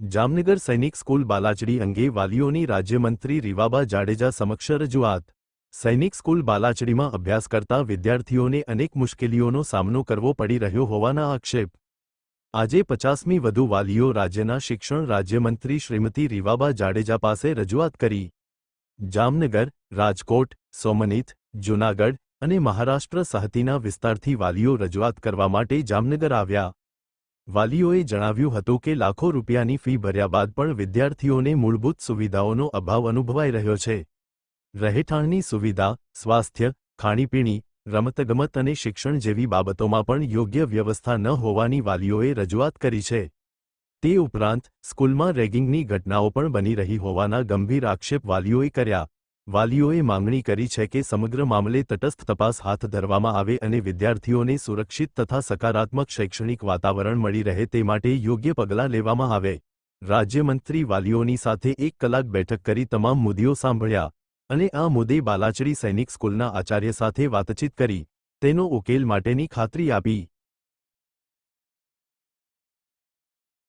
જામનગર સૈનિક સ્કૂલ બાલાચડી અંગે વાલીઓની રાજ્યમંત્રી રીવાબા જાડેજા સમક્ષ રજૂઆત. સૈનિક સ્કૂલ બાલાચડીમાં અભ્યાસ કરતા વિદ્યાર્થીઓને અનેક મુશ્કેલીઓનો સામનો કરવો પડી રહ્યો હોવાના આક્ષેપ. આજે પચાસમી વધુ વાલીઓ રાજ્યના શિક્ષણ રાજ્યમંત્રી શ્રીમતી રીવાબા જાડેજા પાસે રજૂઆત કરી. જામનગર, રાજકોટ, સોમનીથ, જૂનાગઢ અને મહારાષ્ટ્ર સહતીના વિસ્તારથી વાલીઓ રજૂઆત કરવા માટે જામનગર આવ્યા. વાલીઓએ જણાવ્યું હતું કે લાખો રૂપિયાની ફી ભર્યા બાદ પણ વિદ્યાર્થીઓને મૂળભૂત સુવિધાઓનો અભાવ અનુભવાઈ રહ્યો છે. રહેઠાણની સુવિધા, સ્વાસ્થ્ય, ખાણીપીણી, રમતગમત અને શિક્ષણ જેવી બાબતોમાં પણ યોગ્ય વ્યવસ્થા ન હોવાની વાલીઓએ રજૂઆત કરી છે. તે ઉપરાંત, સ્કૂલમાં રેગિંગની ઘટનાઓ પણ બની રહી હોવાના ગંભીર આક્ષેપ વાલીઓએ કર્યા. વાલીઓએ માંગણી કરી છે કે સમગ્ર મામલે તટસ્થ તપાસ હાથ ધરવામાં આવે અને વિદ્યાર્થીઓને સુરક્ષિત તથા સકારાત્મક શૈક્ષણિક વાતાવરણ મળી રહે તે માટે યોગ્ય પગલાં લેવામાં આવે. રાજ્યમંત્રી વાલીઓની સાથે એક કલાક બેઠક કરી તમામ મુદ્દીઓ સાંભળ્યા અને આ મુદ્દે બાલાચડી સૈનિક સ્કૂલના આચાર્ય સાથે વાતચીત કરી. તેનો ઉકેલ માટેની ખાતરી આપી.